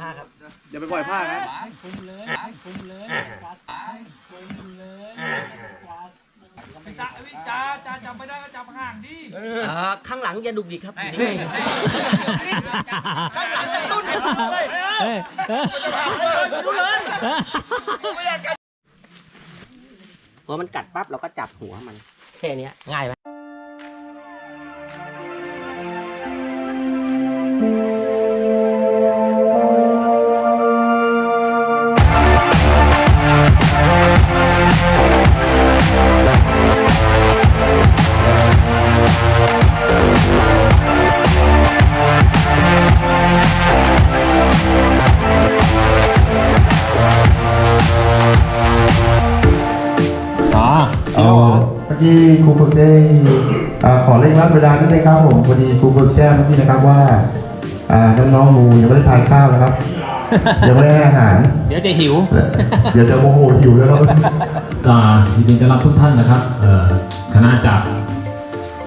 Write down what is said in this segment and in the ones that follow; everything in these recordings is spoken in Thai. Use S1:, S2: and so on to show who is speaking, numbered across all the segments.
S1: ผ้าครับ
S2: อย่าไปปล่อยผ้านะ
S3: คุมเลยคุมเลยจัดคุมเลยจ้าจ้าจ้าจับไม่ได้ก็จับห่างดิ
S1: เอ่อข้างหลังอย่าดุกดิกครับ
S4: ข้างหลังจะรุ่นเนี่ย
S1: พอมันกัดปั๊บเราก็จับหัวมัน แค่เนี้ยง่ายไหม
S5: เมื่อกี้ครูฝึกได้เอ่อขอเร่งรัดเวลานิดนึงครับผมพอดีครูฝึกแจ้งเมื่อกี้นะครับว่าอ่าน้องๆหนูยังไม่ได้ทานข้าวนะครับยังไม่ได้ให้อาหาร
S3: เดี๋ยวจะหิว
S5: เดี๋ยวจะโมโหหิวแล้วครับ
S6: อ่ายินดีต้อนรับทุกท่านนะครับเอ่อคณะจาก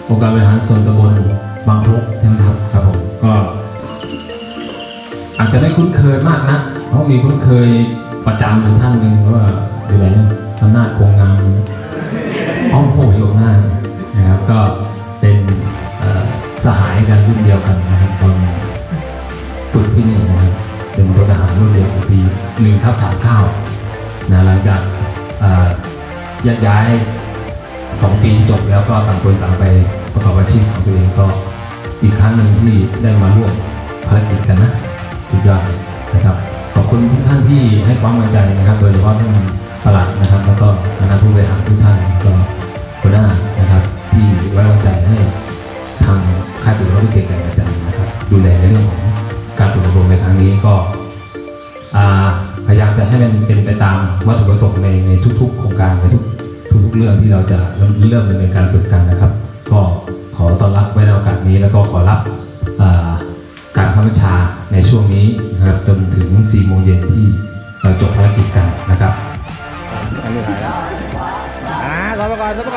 S6: องค์การบริหารส่วนตำบลบางพลุนะครับครับผมก็อาจจะไม่คุ้นเคยมากนะเพราะมีคุ้นเคยประจำอยู่ท่านหนึ่งว่าอยู่ไหนนะอำนาจโครงงาม อ้อมโหอยู่หน้านะครับก็เป็นสหายกันรุ่นเดียวกันนะครับตอนฝึกที่นี่นะครับเป็นพลทหารรุ่นเดียวกันปีหนึ่งทับสามข้าวนะหลังจากเอ่อแยกย้ายสองปีจบแล้วก็ต่างคนต่างไปประกอบอาชีพของตัวเองก็อีกครั้งหนึ่งที่ได้มาร่วมภารกิจกันนะสุดยอดนะครับขอบคุณทุกท่านที่ให้ความมั่นใจนะครับ โดยเฉพาะท่านประหลัดนะครับ แล้วก็คณะผู้บริหารทุกท่านก็ หัวหน้านะครับที่ไว้วางใจให้ทางค่ายฝึกรพิเศษแก่งกระจายนะครับ ดูแลในเรื่องของการฝึกอบรมในครั้งนี้ก็พยายามจะให้มันเป็นไปตามวัตถุประสงค์ในในทุก ๆ โครงการในทุกทุกๆเรื่องที่เราจะเริ่มเริ่มดำเนินการฝึกกันนะครับ ก็ขอต้อนรับไว้ในโอกาสนี้แล้วก็ขอรับการข้าบัญชาในช่วงนี้นะครับจนถึง4โมงเย็นที่เราจบภารกิจกันนะครับ
S2: อ่า รับปร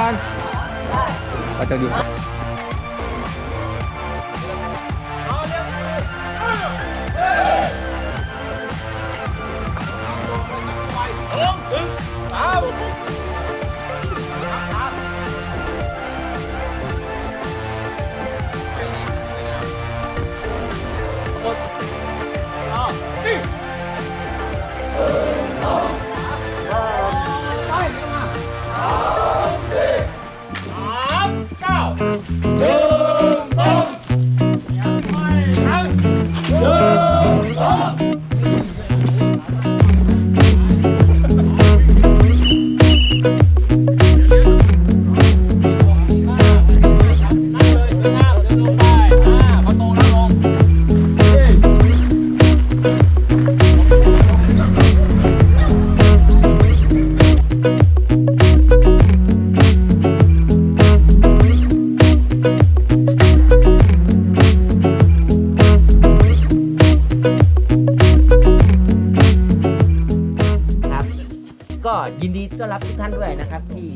S1: ท่านด้วยนะครับ ที่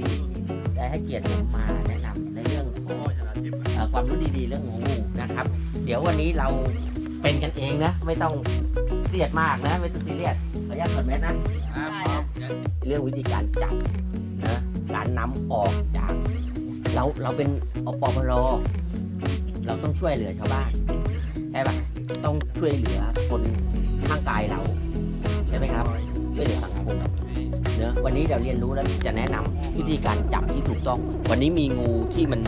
S1: ได้ให้เกียรติผมมาแนะนำในเรื่องของเอ่อความรู้ดีๆ เรื่องของงูนะครับ เดี๋ยววันนี้เราเป็นกันเองนะ ไม่ต้องเครียดมากนะ ไม่ต้องซีเรียสขออนุญาตก่อนแมสนะ เรื่องวิธีการจับนะการนำออกจากเราเราเป็นอปพลเราต้องช่วยเหลือชาวบ้าน ใช่ปะต้องช่วยเหลือคนข้างกายเรา ใช่ไหมครับ ช่วยเหลือสังคม เนอะวันนี้เดี๋ยวเรียนรู้แล้วจะแนะนำวิธีการจับที่ถูกต้อง วันนี้มีงูที่มัน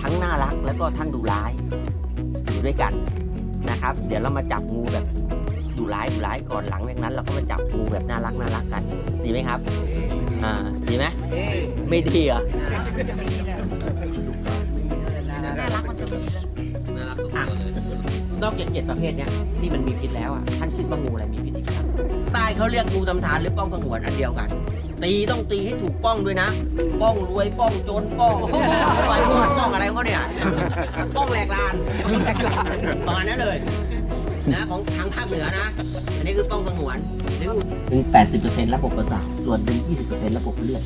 S1: ทั้งน่ารักแล้วก็ทั้งดุร้ายอยู่ด้วยกันนะครับ เดี๋ยวเรามาจับงูแบบดุร้ายดุร้ายก่อนหลังจากนั้น เราก็มาจับงูแบบน่ารักน่ารักกัน ดีไหมครับอ่าดีไหมไม่ดีเหรออะนอกจากเจ็ดประเภทเนี้ยที่มันมีพิษแล้วอะท่านคิดว่างูอะไรมีพิษอีกครับ ใต้เขาเรียกงูตำทานหรือป้องสงวนอันเดียวกัน ตีต้องตีให้ถูกป้องด้วยนะ ป้องรวยป้องจนป้องอะไรป้องอะไรเขาเนี่ยป้องแหลกลานแหลกลานประมาณนั้นเลยนะของทางภาคเหนือนะ อันนี้คือป้องสงวนหรือถึง80%ระบบประสาทส่วนเป็น20%ระบบเลือด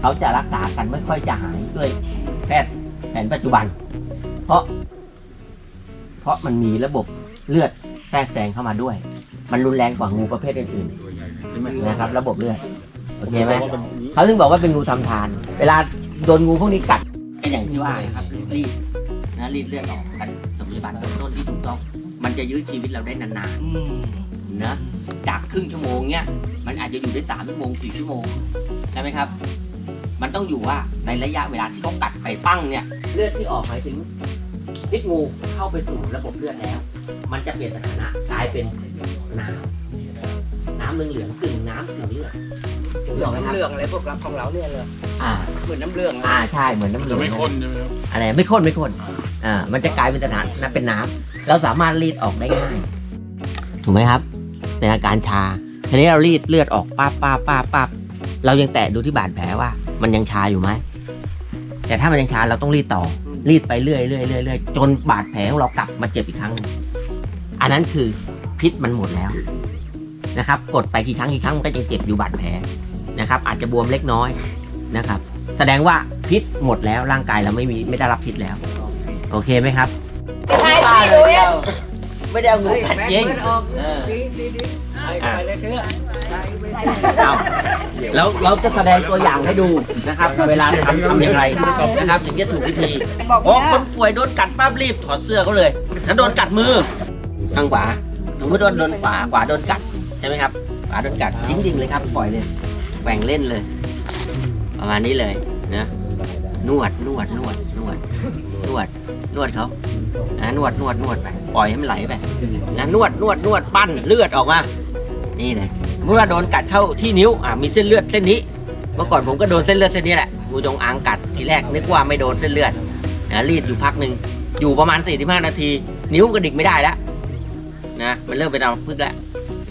S1: เขาจะรักษากันไม่ค่อยจะหายด้วยแพทย์แผนปัจจุบัน เพราะ เพราะมันมีระบบเลือด แทรกแซงเข้ามาด้วย มันรุนแรงกว่างูประเภทอื่นๆนะครับ ระบบเลือดโอเคไหมเขาถึงบอกว่าเป็นงูทำทาน เวลาโดนงูพวกนี้กัดก็อย่างที่ว่าครับรีดนะรีดเลือดออกกันสมพยาบาลเบื้องต้นที่ถูกต้อง มันจะยื้อชีวิตเราได้นานๆนะจากครึ่งชั่วโมงเนี้ยมันอาจจะอยู่ได้สามชั่วโมงสี่ชั่วโมงใช่ไหมครับ มันต้องอยู่ว่าในระยะเวลาที่เขากัดไปปั้งเนี่ย เลือดที่ออกหมายถึงพิษงูเข้าไปสู่ระบบเลือดแล้ว มันจะเปลี่ยนสถานะกลายเป็นน้ำน้ำเหลืองๆกึ่งน้ำกึ่งเลือดถูกต้องไหมครับ
S2: เรื่องอะไรพวกเราของเราเนี่ยเลย
S1: อ่า
S2: เหมือนน้ำเรื่อง
S1: อ่าใช่เหมือนน้ำเหลื
S3: จะ
S1: อง
S3: ไม่ข้นใช่ไหมครับ
S1: อะไรไม่ข้นไม่ข้นอ่ามันจะกลายเป็นสถานะเป็นน้ำเราสามารถรีดออกได้ง่ายถูกไหมครับ เป็นอาการชาทีนี้เรารีดเลือดออกป้าบป้าบป้าบป้าบเรายังแตะดูที่บาดแผลว่า มันยังชาอยู่ไหมแต่ถ้ามันยังชาเราต้องรีดต่อ รีดไปเรื่อยเรื่อยเรื่อยเรื่อยจนบาดแผลของเรากลับมาเจ็บอีกครั้งหนึ่ง อันนั้นคือพิษมันหมดแล้วนะครับ กดไปกี่ครั้งกี่ครั้งมันก็ยังเจ็บอยู่บาดแผลนะครับ อาจจะบวมเล็กน้อยนะครับ แสดงว่าพิษหมดแล้วร่างกายเราไม่มีไม่ได้รับพิษแล้ว โอเคไหมครับไม่ได้เลยไม่ได้เอางูกัดจริงเอออะเอาแล้วเราจะแสดงตัวอย่างให้ดูนะครับ เวลาทำทำอย่างไรนะครับถึงจะถูกวิธีโอ้คนป่วยโดนกัดปั๊บรีบถอดเสื้อเขาเลยถ้าโดนกัดมือ ข้างขวาสมมติโดนโดนขวาขวาโดนกัดใช่ไหมครับขวาโดนกัดจริงๆเลยครับปล่อยเลยแหว่งเล่นเลย ประมาณนี้เลยนะนวดนวดนวดนวดนวดนวดเขาอะนวดนวดนวดไปปล่อยให้มันไหลไปนะนวดนวดนวดปั้นเลือดออกมานี่เลยเมื่อโดนกัดเข้าที่นิ้วอะมีเส้นเลือดเส้นนี้ เมื่อก่อนผมก็โดนเส้นเลือดเส้นนี้แหละงูจงอางกัดทีแรกนึกว่าไม่โดนเส้นเลือดนะรีดอยู่พักหนึ่งอยู่ประมาณ 45 นาที นิ้วกระดิกไม่ได้แล้ว นะมันเริ่มเป็นอัมพฤกษ์แล้ว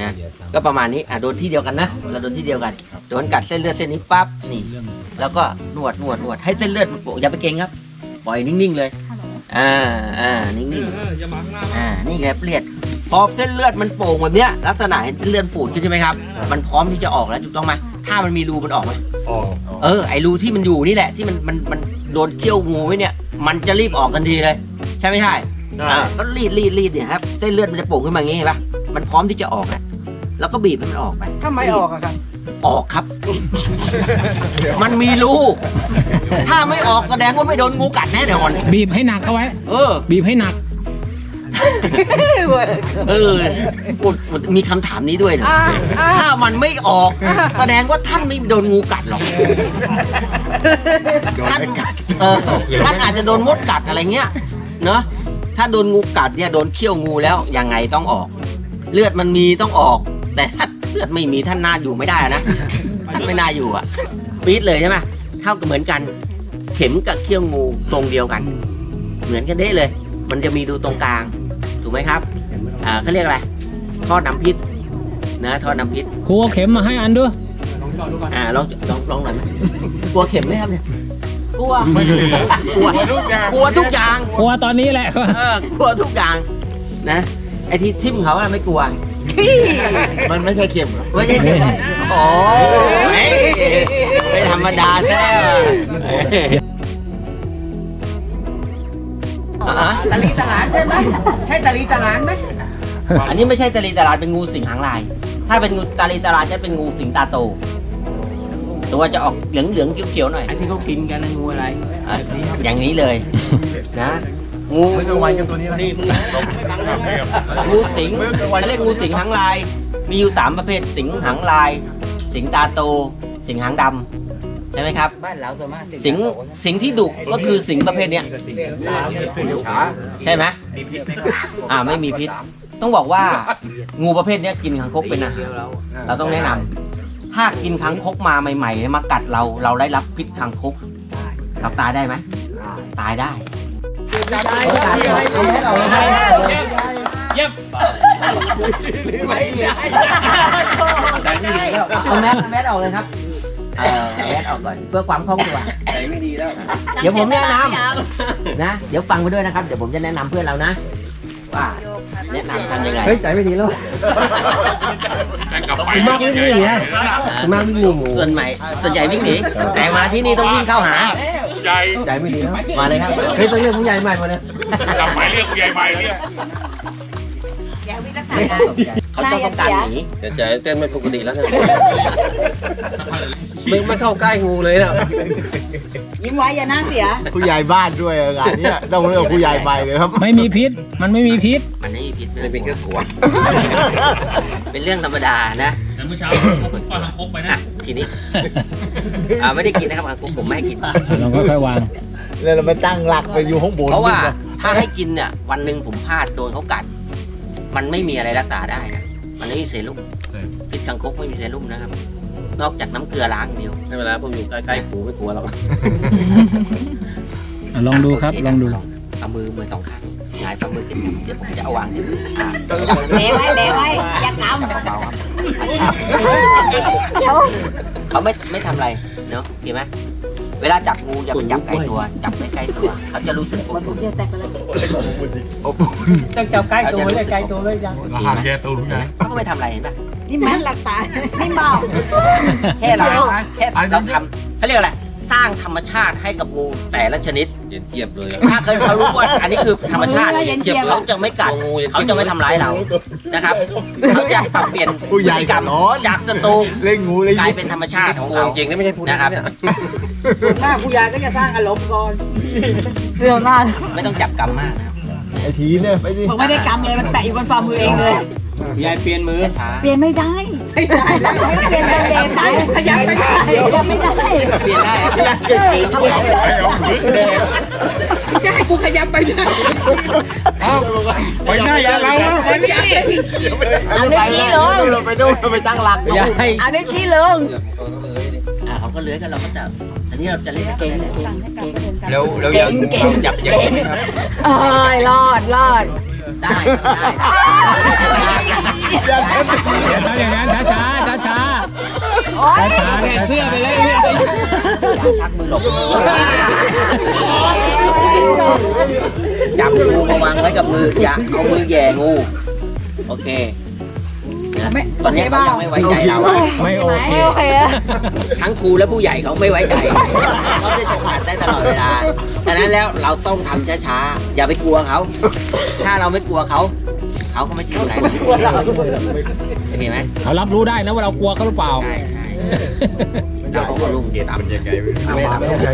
S1: นะก็ประมาณนี้อะโดนที่เดียวกันนะเราโดนที่เดียวกันโดนกัดเส้นเลือดเส้นนี้ปั๊บนี่ แล้วก็นวดนวดนวดให้เส้นเลือดมันโปร่งอย่าไปเกร็งครับปล่อยนิ่งๆเลยอ่าอ่านิ่งๆ
S3: อย่ามาข้างหน้า
S1: อ่านี่ไงเลือดพอเส้นเลือดมันโป่งแบบเนี้ยลักษณะเห็นเส้นเลือดปูดขึ้นใช่ไหมครับ มันพร้อมที่จะออกแล้วถูกต้องไหมถ้ามันมีรูมันออกไหม
S3: ออก
S1: เออไอ้รูที่มันอยู่นี่แหละที่มันมันมันโดนเขี้ยวงูไว้เนี่ย มันจะรีบออกทันทีเลย ใช่ไม่ใช่ อ่าก็รีดรีดรีดเนี่ยครับเส้นเลือดมันจะโป่งขึ้นมาอย่างงี้เห็นปะมันพร้อมที่จะออกแล้วแล้วก็บีบให้มันออกไป
S2: ถ้าไม่ออกอะครับ
S1: ออกครับ มันมีรูถ้าไม่ออกแสดงว่าไม่โดนงูกัดแน่นอน
S6: บีบให้หนักเข้าไว้
S1: เออ
S6: บีบให้หนัก
S1: เอออุดอุดมีคำถามนี้ด้วยนะ
S2: อ่าอ่า
S1: ถ้ามันไม่ออก แสดงว่าท่านไม่โดนงูกัดหรอก ท่านเออท่านอาจจะโดนมดกัดอะไรเงี้ย เนอะ ถ้าโดนงูกัดเนี่ยโดนเขี้ยวงูแล้วยังไงต้องออก เลือดมันมีต้องออก แต่ถ้าเลือดไม่มีท่านน่าอยู่ไม่ได้นะไม่น่าอยู่อะปี๊ดเลยใช่ไหมเท่ากับเหมือนกัน เข็มกับเขี้ยวงูทรงเดียวกัน เหมือนกันเด้เลย มันจะมีดูตรงกลาง ถูกไหมครับอ่าเขาเรียกอะไรท่อน้ำพิษนะท่อน้ำพิษ
S6: ครูเอาเข็มมาให้อันด้วย
S1: อ่าลองลองลองหน่อยไหมกลัวเข็มไหมครับเนี่ย กลัว
S3: ไม่รู้
S1: กลัว
S3: ทุกอย่าง
S1: กลัวทุกอย่าง
S6: กลัวตอนนี้แหละ
S1: เออกลัวทุกอย่างนะไอ้ที่ทิมเขาอะไม่กลัว
S5: มันไม่ใช่เข็ม
S1: ไม่ใช่เข็มโอ้ยไม่ธรรมดาแท้อะ
S2: ตะลีตะหลานใช่ไหมใช่ตะลีตะหลานไหม
S1: อันนี้ไม่ใช่ตาลีตาลาดเป็นงูสิงหางลาย ถ้าเป็นงูตาลีตาลาดจะเป็นงูสิงตาโต ตัวจะออกเหลืองเหลืองๆเขียวๆหน่อย
S2: ไอ้ที่เขากินกันนะงูอะไร
S1: อะอย่างนี้เลย นะงู
S5: ไม่ต้องไวกันตัวนี้นะ
S1: นี่มึงไม่บังนะงูสิงเขาเรียกงูสิงหางลาย มีอยู่สามประเภทสิงหางลาย สิงตาโต สิงหางดำใช่ไหมครับ
S2: บ้านเราส่วนมาก
S1: สิงสิงที่ดุก็คือสิงประเภทเนี้ยใช่ไหมอ่าไม่มีพิษ ต้องบอกว่างูประเภทเนี้ยกินคางคกเป็นอาหารเราต้องแนะนำ ถ้ากินคางคกมาใหม่ๆ มากัดเราเราได้รับพิษคางคกเราตายได้ไหมตายได้เอาแมสออกเลยครับ
S3: เย็บ
S1: เอาแมสเอาแมสออกเลยครับเออแมสออกก่อนเพื่อความคล่องตัวใจไม่ดีแล้ว เดี๋ยวผมแนะนำนะ เดี๋ยวฟังไปด้วยนะครับ เดี๋ยวผมจะแนะนำเพื่อนเรานะ ว่าแนะนำทำยังไง
S2: เฮ้ยใจไม่ดีแล้ว
S3: กลับไป
S2: มากไม่ดีเนี่ยมาวิ่งหนีหมู
S1: ส่วนใหม่ส่วนใหญ่วิ่งหนีแต่มาที่นี่ต้องวิ่งเข้าหา
S3: ใหญ่
S2: ใจไม่ดีแล้ว
S1: มาเลยครับ
S2: เฮ้ยต้องเรียกผู้ใหญ่ใหม่มาเลย
S3: กลับไปเรียกผู้ใหญ่ใหม่เรียก
S4: อยากวิรักษา
S1: เขาต้องต้องการหนี
S4: เดี๋ยวใจเต้นไม่ปกติแล้วเนี่ย ไม่ไม่เข้าใกล้งูเลยนะ
S7: ยิ้มไว้อย่าหน้าเสีย
S8: ผู้ใหญ่บ้านด้วยงานเนี้ยต้องเรียกว่าผู้ใหญ่ไปเลยครับ
S2: ไม่มีพิษ มันไม่มีพิษ
S1: มันไม่มีพิษ
S4: ไม่เป็นแค่กลัว
S1: เป็นเรื่องธรรมดานะ
S6: แต่เมื่อเช้าผมป้อนทางคกไปนะ
S1: อะทีนี้อ่าไม่ได้กินนะครับผมผมไม่ให้กิน
S2: เราก็ค่อยวาง
S8: แล้วเราไปตั้งหลักไปอยู่ข้างบน
S1: เพราะว่าถ้าให้กินเนี่ยวันหนึ่งผมพลาดโดนเขากัด มันไม่มีอะไรรักษาได้นะมันไม่มีเซรุ่มพิษคังคกไม่มีเซรุ่มนะครับ นอกจากน้ำเกลือล้างเดียว
S4: ไม่เป็นไรผมอยู่ใกล้ๆหูไม่กลัวหรอก
S2: อะลองดูครับ ลองดู
S1: เอามือมือสองข้างหงายฝ่ามือขึ้นเดี๋ยวผมจะเอาวางที่มืออ่า
S7: เบไว้เบไว้อย่าก
S1: เบาๆครับเขาไม่ไม่ทำอะไรเนาะเห็นไหมเวลาจับงูอย่าไปจับใกล้ตัว จับไม่ใกล้ตัว เขาจะรู้สึกอบอุ่นำ
S7: เดี๋ยวแตกไปเลย
S3: ต้องจับใกล้ตัวเลยใกล้ตัวเลยยัง
S1: รหัสแกตัวรู้ไง เขาก็ไม่ทำอะไรเห็นปะ
S7: นี่มันหลักตานี่บอก
S1: แค่เราแค่เราทำเขาเรียกอะไรสร้างธรรมชาติให้กับงูแต่ละชนิด
S4: เย็นเทียบเลยอะ
S1: ถ้าเคยเขารู้ว่าอันนี้คือธรรมชาติเขาจะไม่กัดเขาจะไม่ทำร้ายเรานะครับเขาจะปรับเปลี่ยน
S8: ผู้ใหญ่
S1: พฤติกร
S8: กั
S1: ร
S8: บ
S1: ม
S8: ร้อน
S1: จากศัตรู
S8: เล่นงูเลย
S1: กลายเป็นธรรมชาติของ
S4: งู
S1: เขา
S4: จริงนี่ไม่ใช่พูด
S1: นะครับ
S4: เนี่ย
S3: หน้าผู้ใหญ่ก็จะสร้างอารมณ์ก่อน
S7: เรื่องมาก
S1: ไม่ต้องจับกรรมมากนะครับ
S8: ไอ้ทีเนี่ยไม่ได้
S7: ผมไม่ได้กำเลยมันแปะอยู่บนฝ่ามือเองเลย
S1: ยายเปลี่ยนมือช้า
S7: เปลี่ยนไม่ได้ไม่ได้แล้วไม่เปลี่ยนเปลี่ยนได้ขยับไม่ได้ขยับไม่ได้
S1: เปลี่ยนได้อะ
S7: เออทำไมจะให้กูขยับไปได้
S8: ไปหน้าอย่าเรา
S7: เอานิ้วชี้ลง
S8: เราไปดูเราไปตั้งหลัก
S1: อย่าให้
S7: เอานิ้วชี้ลง
S1: อ่าเขาก็เลื้อยกันเราก็จะอันนี้เราจะเล่นเก่ง
S8: แล้วแล้วยังจับยังไงครับ
S7: เอ้ยรอดรอด
S1: ได้ได้
S2: อย่าทำอย่างนั้นช้าช้าช้าช้าช้าช้าเสื้อไปเลย
S1: ชักมือหลบจับงูมาวางไว้กับมืออย่าเอามือแย่งู โอเค นะตอนนี้เขายังไม่ไว้ใจเรา
S2: ไม่โอเค
S7: โอเค
S1: ทั้งครูและผู้ใหญ่เขาไม่ไว้ใจเขาจะสัมผัสได้ตลอดเวลาดังนั้นแล้วเราต้องทำช้าๆ อย่าไปกลัวเขา ถ้าเราไม่กลัวเขา เขาก็ไม่ทำอะไรเราเห็นไหม
S2: เขารับรู้ได้นะว่าเรากลัวเขาหรือเปล่า
S1: ใช่ใช่เราก็มาลุมตามยังไงไม่ตามไม่ได้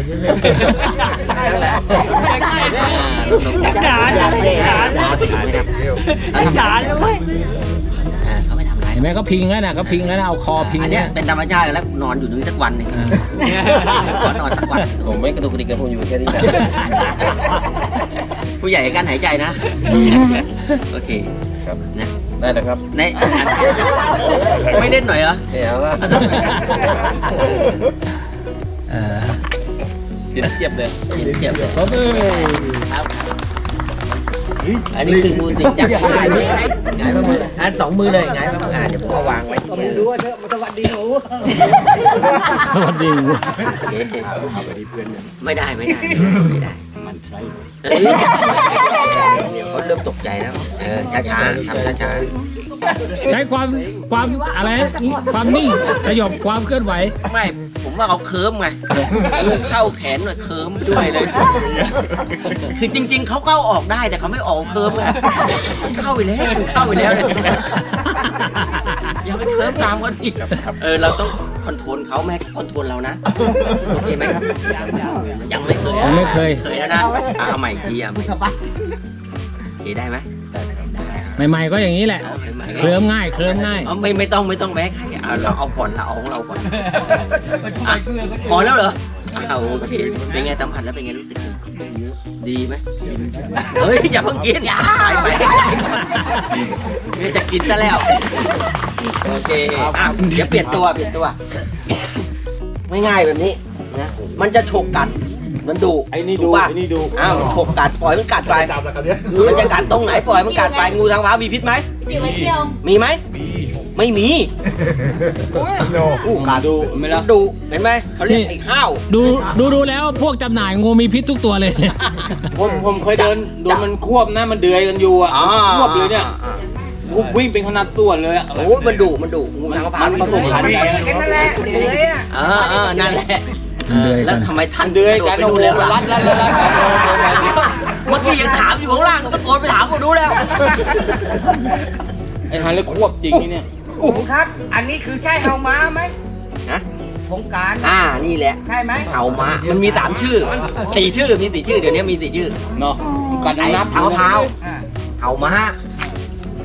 S1: จ๋าจ๋าจ๋าจ๋าไม่ทำจ๋าเลยเขาไม่ทำอะไร
S2: เห็น ไหมเขาพิงแล้วนะเขาพิงแล้วนะเอาคอพิง
S1: อัน
S2: เนี่
S1: เนี้
S2: ย
S1: ยเป็นธรรมชาติแล้วนอนอยู่ตรงนี้สักวันหนึ่ง
S2: อ่า
S1: ขอนอนสักวัน
S4: ผมไม่กระตุกกระดิกกันผมอยู่แค่นี้แหละ
S1: ผู้ใหญ่กันหายใจนะ โอเค
S4: ครับ
S1: นะ
S4: ได้แล้วครับ
S1: ในไม่เล่นหน่อยเหรอ
S4: เดี๋ยวว่า
S2: เออ
S4: เย็นเทียบเลย
S1: เทียบเทียบ
S2: ผมเออ
S1: ครับอันนี้คือมือสิงจับหงายมือหงายมืออันสองมือเลยหงายมืออ่าเดี๋ยวผมเอาวางไว้ที่มือ
S3: รู้ว่าเธอมาสวัสดีหนู
S2: สวัสดี
S1: โอเคไม่ได้ไม่ได้ไม่ได้ มันใช่เดี๋ยวเขาเริ่มตกใจแล้วเออช้าๆทำช้า
S2: ใช้ความความอะไรความนิ่งสยบความเคลื่อนไหว
S1: ๆไม่ ผมว่าเขาเคิร์มไงเข้าแขนหน่อยเคิร์มด้วยเลย คือจริง ๆ เขาเข้าออกได้แต่เขาไม่ออกเคิร์มไงเข้าไปแล้วเข้าไปแล้วเนี่ยอย่าไปเคิร์มตามเขาดิเออเราต้องคอนโทรลเขาไม่ให้เขาคอนโทรลเรานะโอเคไหมครับยังไม่เคย
S2: ยังไม่เคย
S1: เคยแล้วนะอะเอาใหม่อีกทีอะใหม่โอเคได้ไหมได้
S2: ใหม่ๆก็อย่างนี้แหละ
S1: เอาให ม่ๆ
S2: เคลิ้มง่ายเคลิ้มง่าย
S1: เอาไม่ไม่ต้องไม่ต้องแบกให้เอาเราเอาก่อนเราเอาของเราก่อนอะพอแล้วเหรอเอาโอเคเป็นไงสัมผัสแล้วเป็นไงรู้สึกดีไหมเฮ้ยอย่าเพิ่งกินไปไปเดี๋ยวจะกินซะแล้วโอเคอะเดี๋ยวเปลี่ยนตัวเปลี่ยนตัว ไม่ง่ายแบบนี้นะมันจะฉกกัด มันดุ
S8: ไอ้นี่
S1: ถู
S8: ดู
S1: กป่ะ
S8: ไอ้นี่ดู
S1: อ้าวฉกกัดปล่อยมันกัดไป
S8: ตามแล้วครับเนี่ย
S1: มันจะกัดตรงไหนปล่อยมันกัดไปงูทางฟ้ามีพิษไหม
S7: จิ๋วไปเที่ยว
S1: มีไหมไม่มี
S8: โน่อู้กาดูไม่ละ
S1: ดุเห็นไหมเขาเรียกไอ้ห้าว
S2: ดูดูดูแล้วพวกจำหน่ายงูมีพิษทุกตัวเลย
S9: ผมผมเคยเดินโดนมันควบนะมันเดือยกันอยู่อะ
S1: อ๋อ
S9: ควบเลยเนี่ยผมวิ่งเป็นขนาดส่วนเลยอะ
S1: โอ้ยมันดุมันดุงูทางฟ้า
S9: มันผสมพันธุ์กัน
S3: นั่นแหละเลยอะ
S1: เออเออนั่นแหละ
S2: มัน เดือยกัน
S1: แล้วทำไมท่าน
S9: เดือยกัน
S1: โด
S9: โอ้
S1: ด
S9: โห
S1: ไปดูแล้ว
S9: รั
S1: ล่ะ
S9: ดรัดรัดรัดกัน
S1: เมื่อกี้ยังถามอยู่ข้างล่างตะโกนไปถามกูดูแล้ว
S9: ไอ้ฮันเลยควบจริงนี่เนี่ย
S1: อู้
S7: ครับ อันนี้คือใช่เฮาม้าไหม
S1: นะ
S7: โครงการ
S1: อ่านี่แหละ
S7: ใช่ไหม
S1: เห่ามามันมีสามชื่อสี่ชื่อมีสี่ชื่อเดี๋ยวนี้มีสี่ชื่อ
S9: เนาะกัด
S1: ไอ้
S9: นับ
S1: เท้าเท้า
S7: อ่า
S1: เห่ามา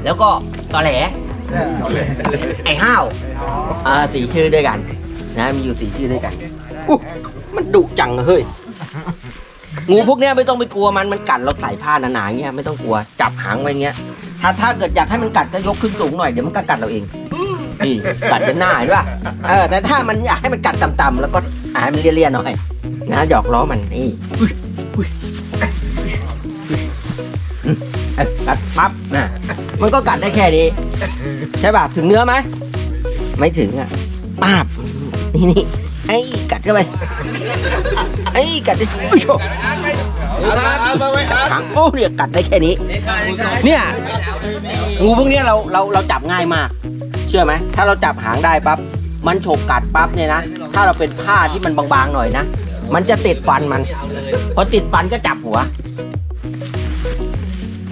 S1: แล้วก็ตอแหล
S7: เออ
S1: ไอ้ห้าวอ่าสี่ชื่อด้วยกันนะมีอยู่สี่ชื่อด้วยกัน อุ๊ยมันดุจังอะเฮ้ย งูพวกเนี้ยไม่ต้องไปกลัวมันมันกัดเราใส่ผ้าหนาๆเงี้ยไม่ต้องกลัวจับหางไว้เงี้ย ถ้าถ้าเกิดอยากให้มันกัดก็ยกขึ้นสูงหน่อยเดี๋ยวมันก็กัดเราเองนี่กัดจนหน้าเห็นป่ะเออแต่ถ้ามันอยากให้มันกัดต่ำๆแล้วก็อาให้มันเลี่ยๆหน่อยนะหยอกล้อมันนี่อุ๊ยอุ๊ยเอ้ยกัดปั๊บนะมันก็กัดได้แค่นี้ใช่ป่ะถึงเนื้อไหมไม่ถึงอะป้าบนี่นี่ ไอ้กัดเข้าไปไอ้กัดดิอุ๊ยโชหางโอ้เนี่ยกัดได้แค่นี้ เนี่ยงูพวกเนี้ยเราเราเราจับง่ายมาก เชื่อไหมถ้าเราจับหางได้ปั๊บมันฉกกัดปั๊บเนี่ยนะถ้าเราเป็นผ้าที่มันบางๆหน่อยนะมันจะติดฟันมันพอติดฟันก็จับหัว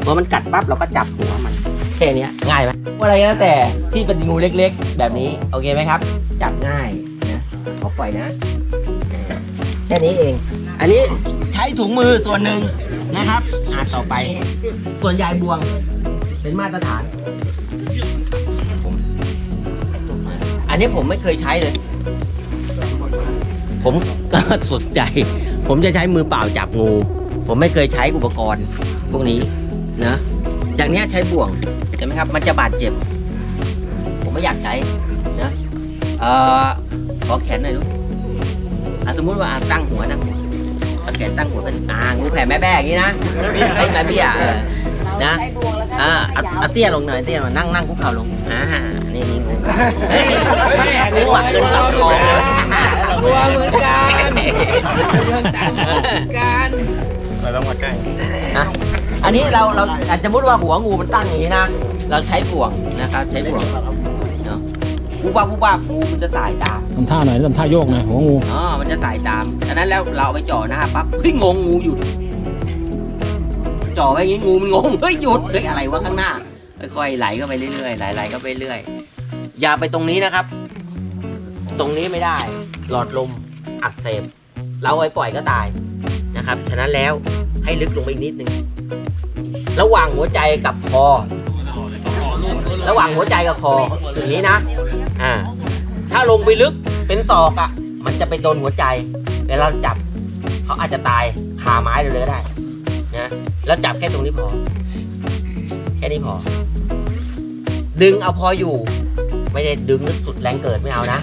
S1: พอมันกัดปั๊บเราก็จับหัวมันแค่เนี้ยง่ายไหมอะไรก็แล้วแต่ที่เป็นงูเล็ก ๆ แบบนี้โอเคไหมครับ จับง่าย ปล่อยนะแค่นี้เอง อันนี้ใช้ถุงมือส่วนหนึ่งนะครับอ่าต่อไป ส่วนใหญ่บวง เป็นมาตรฐาน อันนี้ผมไม่เคยใช้เลย ผมสุดใจ ผมจะใช้มือเปล่าจับงู ผมไม่เคยใช้อุปกรณ์พวกนี้นะอย่างนี้ใช้บ่วงใช่ไหมครับ มันจะบาดเจ็บ ผมไม่อยากใช้นะเอ่อ ขอแขนหน่อยลูกอะสมมุติว่าอะตั้งหัวตั้งหัวเอาแขนตั้งหัวเป็นอ่างูแผ่แม่แบ้อย่างนี้นะไอ้แม่เบี้ยเออ นะอ่าเอาเอาเตี้ยลงหน่อยเตี้ยลงนั่งนั่งคุกเข่าลงอ่านี่นี่งูเฮ้ยงูหวักเกินสองคอเลย
S7: กลัวเหมือนกันเรื่องจังเหมือนกัน
S8: เราต้องมาใกล้
S1: นะอันนี้เราเราอาจจะมุดว่าหัวงูมันตั้งอย่างนี้นะ เราใช้บ่วงนะครับใช้บ่วงเนาะ วูบวาบวูบวาบงูมันจะสายตาม
S2: ทำท่าหน่อยทำท่าโยกหน่อยหัวงู
S1: อ๋อมันจะสายตามฉะนั้นแล้วเราเอาไปจ่อหน้าปั๊บเฮ้ยงงงูหยุดจ่อไว้อย่างงี้งูมันงงเฮ้ยหยุดเฮ้ยอะไรวะข้างหน้าค่อยๆไหลเข้าไปเรื่อยๆไหลๆเข้าไปเรื่อยอย่าไปตรงนี้นะครับ ตรงนี้ไม่ได้ หลอดลมอักเสบเราเอาไปปล่อยก็ตายนะครับ ฉะนั้นแล้วให้ลึกลงไปอีกนิดนึง ระหว่างหัวใจกับคอ ระหว่างหัวใจกับคออย่างนี้นะ อ่า ถ้าลงไปลึกเป็นศอกอะ มันจะไปโดนหัวใจ เวลาเราจับ เขาอาจจะตายคาไม้เลยก็ได้นะแล้วจับแค่ตรงนี้พอ แค่นี้พอ ดึงเอาพออยู่ ไม่ได้ดึงสุดแรงเกิดไม่เอานะ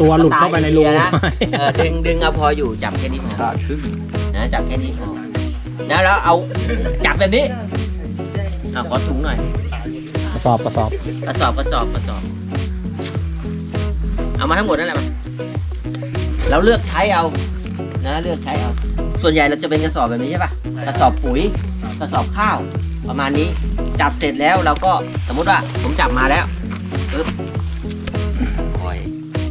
S2: ตัวหลุดเข้าไปในรู
S1: นะเออดึงดึงเอาพออยู่จับแค่นี้พอนะจับแค่นี้พอนะแล้วเอาจับแบบนี้อะขอถุงหน่อย
S2: กระสอบกระสอบ
S1: กระสอบกระสอบกระสอบ เอามาทั้งหมดนั่นแหละมาเราเลือกใช้เอานะเลือกใช้เอา ส่วนใหญ่เราจะเป็นกระสอบแบบนี้ใช่ปะกระสอบปุ๋ยกระสอบข้าว ประมาณนี้ จับเสร็จแล้วเราก็สมมุติว่า ผมจับมาแล้วปึ๊บปล่อย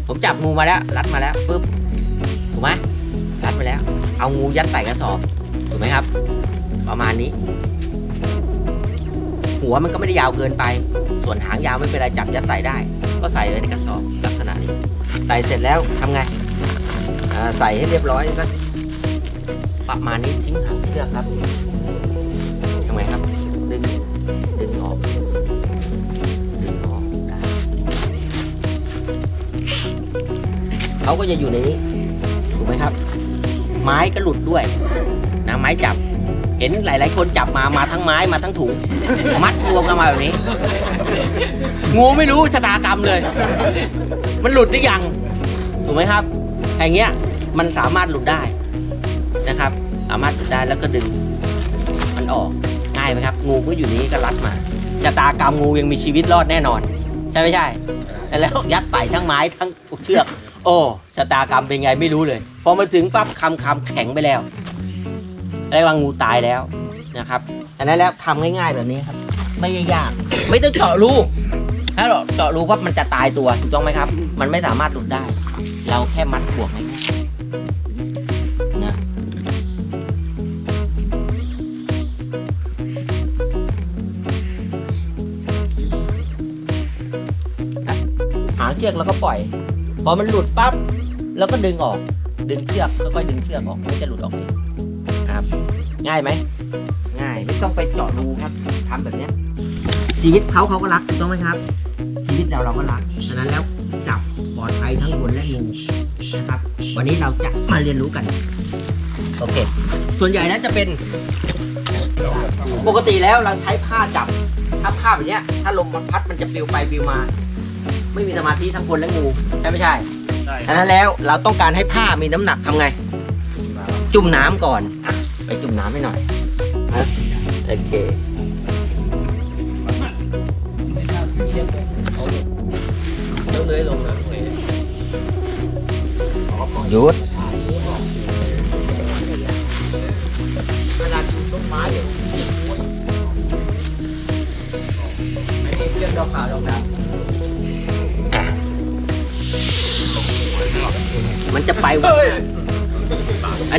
S1: ผมจับงูมาแล้ว รัดมาแล้วปึ๊บถูกไหมรัดมาแล้ว เอางูยัดใส่กระสอบถูกไหมครับ ประมาณนี้ หัวมันก็ไม่ได้ยาวเกินไป ส่วนหางยาวไม่เป็นไรจับยัดใส่ได้ ก็ใส่ไว้ในกระสอบลักษณะนี้ ใส่เสร็จแล้วทำไงใส่ให้เรียบร้อยก็ประมาณนี้ทิ้งหางเชือกครับทำไงครับ ดึง ดึงออก ดึงออกได้เขาก็จะอยู่ในนี้ ถูกไหมครับ ไม้ก็หลุดด้วยนะไม้จับ เห็นหลาย ๆ คนจับมามาทั้งไม้มาทั้งถุง มัดรวมกันมาแบบนี้ งูไม่รู้ชะตากรรมเลย มันหลุดหรือยังถูกไหมครับอย่างเงี้ยมันสามารถหลุดได้นะครับ สามารถหลุดได้แล้วก็ดึง มันออกง่ายไหมครับ งูก็อยู่นี้ก็รัดมาชะตากรรมงูยังมีชีวิตรอดแน่นอน ใช่ไม่ใช่ แล้วยัดไต่ทั้งไม้ทั้งเชือก โอ้ชะตากรรมเป็นไงไม่รู้เลยพอมาถึงปั๊บคำคำแข็งไปแล้ว เรียกว่างูตายแล้วนะครับ อันนั้นแล้วทำง่ายๆแบบนี้ครับ ไม่ยาก ไม่ต้องเจาะรูถ้าเราเจาะรูปั๊บมันจะตายตัวถูกต้องไหมครับ มันไม่สามารถหลุดได้ เราแค่มัดบ่วงง่ายๆนะางเชือกแล้วก็ปล่อย พอมันหลุดปั๊บแล้วก็ดึงออก ดึงเชือกค่อยๆดึงเชือกออกมันจะหลุดออกเอง ง่ายไหมง่ายไม่ต้องไปเจาะรูครับทำแบบเนี้ยชีวิตเขาเขาก็รักถูกต้องไหมครับ ชีวิตเราเราก็รักฉะนั้นแล้วจับปลอดภัยทั้งคนและงูนะครับ วันนี้เราจะมาเรียนรู้กันโอเค ส่วนใหญ่แล้วจะเป็น ปกติแล้วเราใช้ผ้าจับถ้าผ้าแบบเนี้ย ถ้าลมมันพัดมันจะปลิวไปปลิวมา ไม่มีสมาธิทั้งคนและงูใช่ไม่ใช่ฉะนั้นแล้วเราต้องการให้ผ้ามีน้ำหนักทำไง จุ่มน้ำก่อนอะ ไปจุ่มน้ำให้หน่อยฮะโอเคเจ้าเลยลงน้ำเลยยุด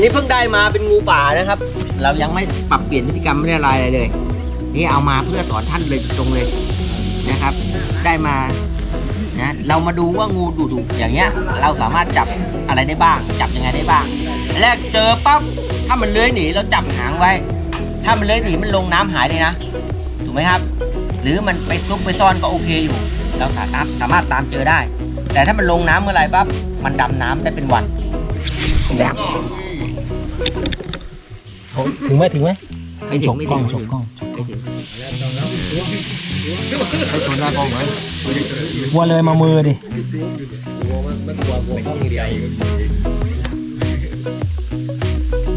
S1: นี้เพิ่งได้มาเป็นงูป่านะครับ เรายังไม่ปรับเปลี่ยนพฤติกรรมไม่ได้อะไรเลย นี่เอามาเพื่อสอนท่านเลยตรงเลยนะครับ ได้มานะเรามาดูว่างูดุดุอย่างเงี้ย เราสามารถจับอะไรได้บ้าง จับยังไงได้บ้าง แรกเจอปั๊บถ้ามันเลื้อยหนีเราจับหางไว้ ถ้ามันเลื้อยหนีมันลงน้ำหายเลยนะถูกไหมครับ หรือมันไปซุกไปซ่อนก็โอเคอยู่ เราสามารถสามารถตามเจอได้ แต่ถ้ามันลงน้ำเมื่อไหร่ปั๊บมันดำน้ำได้เป็นวันแบบ
S2: ถึงไหมถึงไหม
S1: ไม่ถึงไม่ถึง
S2: ฉกกล้อง
S1: ไม่ถึง
S2: วัวเลยมามือดิ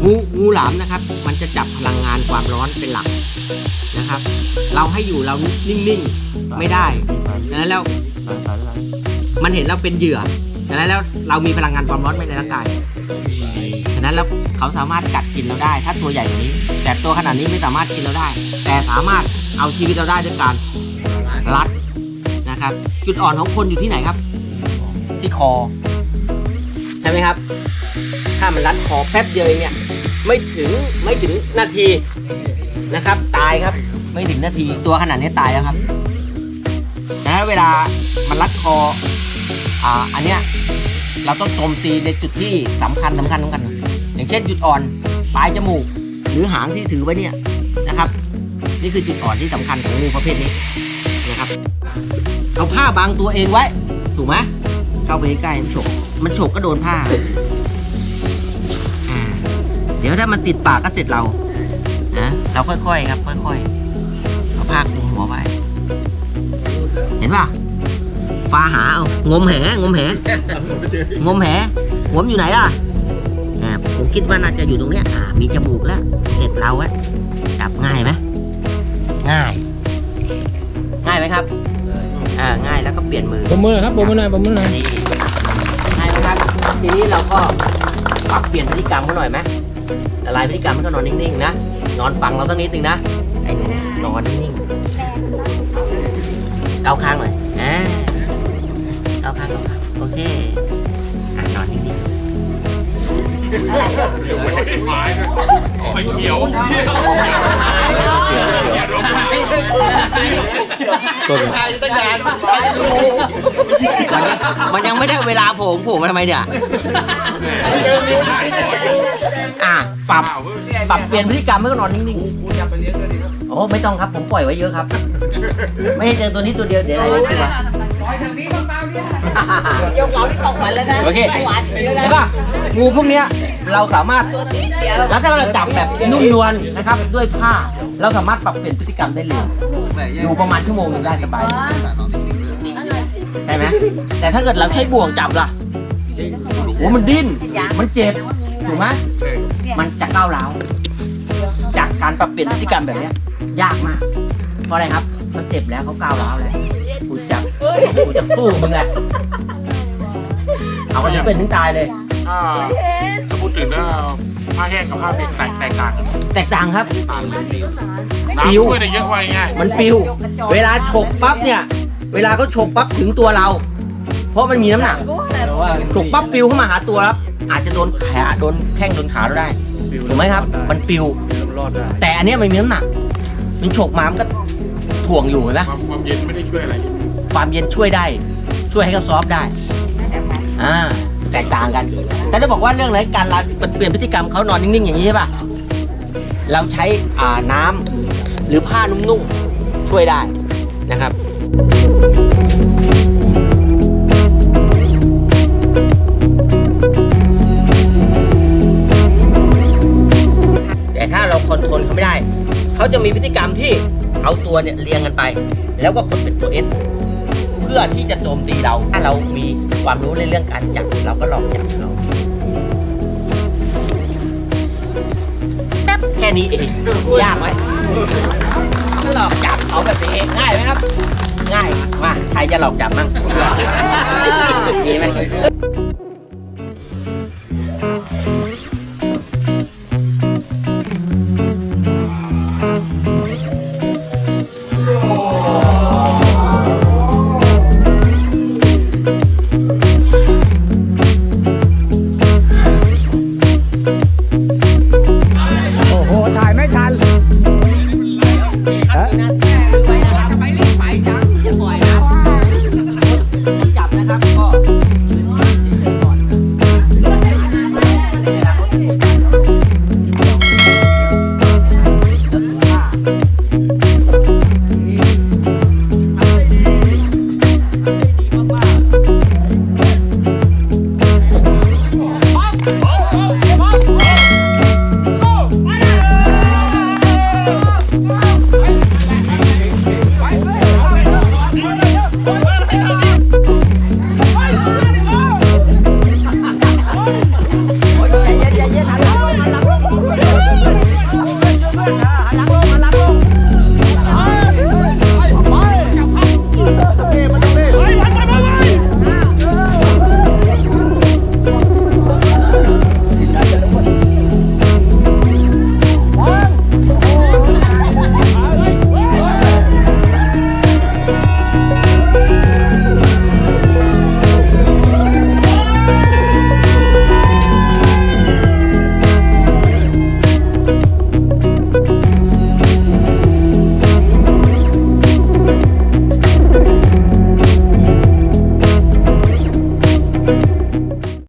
S1: งูงูหลามนะครับ มันจะจับพลังงานความร้อนเป็นหลักนะครับ เราให้อยู่เรานิ่งๆไม่ได้ดังนั้นแล้วมันเห็นเราเป็นเหยื่อดังนั้นแล้วเรามีพลังงานความร้อนในร่างกายฉะ นั้นแล้วเขาสามารถกัดกินเราได้ ถ้าตัวใหญ่กว่านี้ แต่ตัวขนาดนี้ไม่สามารถกินเราได้ แต่สามารถเอาชีวิตเราได้ด้วยการรัดนะครับ จุดอ่อนของคนอยู่ที่ไหนครับ ที่คอ ใช่ไหมครับ ถ้ามันรัดคอแป๊บเดียวเองเนี่ยไม่ถึงไม่ถึงนาทีนะครับ ตายครับ ไม่ถึงนาทีตัวขนาดนี้ตายแล้วครับแต่ถ้าเวลามันรัดคออ่าอันเนี้ยเราต้องโจมตีในจุดที่สำคัญสำคัญสำคัญ อย่างเช่นจุดอ่อนปลายจมูก หรือหางที่ถือไว้เนี่ยนะครับ นี่คือจุดอ่อนที่สำคัญของงูประเภทนี้นะครับ เอาผ้าบังตัวเองไว้ ถูกไหมเข้าไปใกล้มันฉกมันฉกก็โดนผ้าอ่าเดี๋ยวถ้ามันติดปากก็เสร็จเรานะเราค่อยๆครับ ค่อยๆเอาผ้าคลุมหัวไว้เห็นป่ะฟ้าหาเอางมแหงมแหงมแหหัวมอยู่ไหนล่ะ ผมคิดว่าน่าจะอยู่ตรงเนี้ยอ่ามีจมูกแล้วเสร็จเราแล้วจับง่ายไหมง่าย ง่ายไหมครับอ่าง่ายแล้วก็เปลี่ยนมือ
S2: ปมมือหน่อยครับปมมือหน่อยปมมือหน่อย
S1: นี่ง่ายไหมครับ ทีนี้เราก็ปรับเปลี่ยนพฤติกรรมเขาหน่อยไหมละลายพฤติกรรมให้เขานอนนิ่งๆนะนอนฟังเราสักนิดนึงนะไอ้หนูนอนนิ่งๆเก้าข้างเลยอ่าเก้าข้างเก้าข้างโอเคอ่านอนนิ่ง ๆมันยังไม่ได้เวลาผมผมมาทำไมเนี่ยอะปรับปรับเปลี่ยนพฤติกรรมให้เขานอนนิ่งๆคุณอย่าไปเลี้ยงเลยครับโอ้ไม่ต้องครับผมปล่อยไว้เยอะครับ ไม่ให้เจอตัวนี้ตัวเดียวเดี๋ยวอะไรตัว
S7: ย ยกเราที่สองวันแล้วนะ
S1: โอเค
S7: หวานเยอะนะ
S1: ใช่ป่ะงูพวกเนี้ยเราสามารถ
S7: เดี๋ยว
S1: แล้วถ้าเราจับแบบนุ่มนวลนะครับด้วยผ้า เราสามารถปรับเปลี่ยนพฤติกรรมได้เลยอยู่ประมาณชั่วโมงหนึงได้สบายใช่ไหมแต่ถ้าเกิดเราใช้บ่วงจับล่ะโอ้มันดิ้นมันเจ็บถูกไหมมันจะก้าวร้าวจากการปรับเปลี่ยนพฤติกรรมแบบเนี้ยยากมากเพราะอะไรครับมันเจ็บแล้วเขาก้าวร้าวแล้ว กูจะสู้มึงแหละเอาไปเป็นถึงตายเลย
S3: ถ้าพูดถึงว่าผ้าแห้งกับผ้าเป็นแตกแตกต่างกัน
S1: แตกต่างครับ
S3: น้ำช่วยได้เยอะกว่าง่าย
S1: มันปิว เวลาฉกปั๊บเนี่ย เวลาเขาฉกปั๊บถึงตัวเรา เพราะมันมีน้ำหนักฉกปั๊บปิวเข้ามาหาตัวแล้วอาจจะโดนขาโดนแข้งโดนขาเราได้ถูกไหมครับ มันปิว
S3: รอดได้
S1: แต่อันเนี้ยมันมีน้ำหนัก มันฉกมามันก็ถ่วงอยู่เห็นไหม
S3: ความความเย็นไม่ได้ช่วยอะไร
S1: ความเย็นช่วยได้ ช่วยให้เขาซอฟได้อ่าแตกต่างกัน แต่จะบอกว่าเรื่องอะไรการละเปลี่ยนพฤติกรรมเขานอนนิ่งๆอย่างนี้ใช่ป่ะเราใช้อ่าน้ำหรือผ้านุ่มๆช่วยได้นะครับแต่ถ้าเราคอนโทรลเขาไม่ได้ เขาจะมีพฤติกรรมที่เอาตัวเนี่ยเรียงกันไป แล้วก็คนเป็นตัวเอส พื่อที่จะโจมตีเรา ถ้าเรามีความรู้ในเรื่องการจับเราก็ลองจับเขาแป๊บแค่นี้เองยากไหมก็หลอกจับเขาแบบนี้เองง่ายไหมครับ ง่ายมาใครจะหลอกจับมั่งมีไหม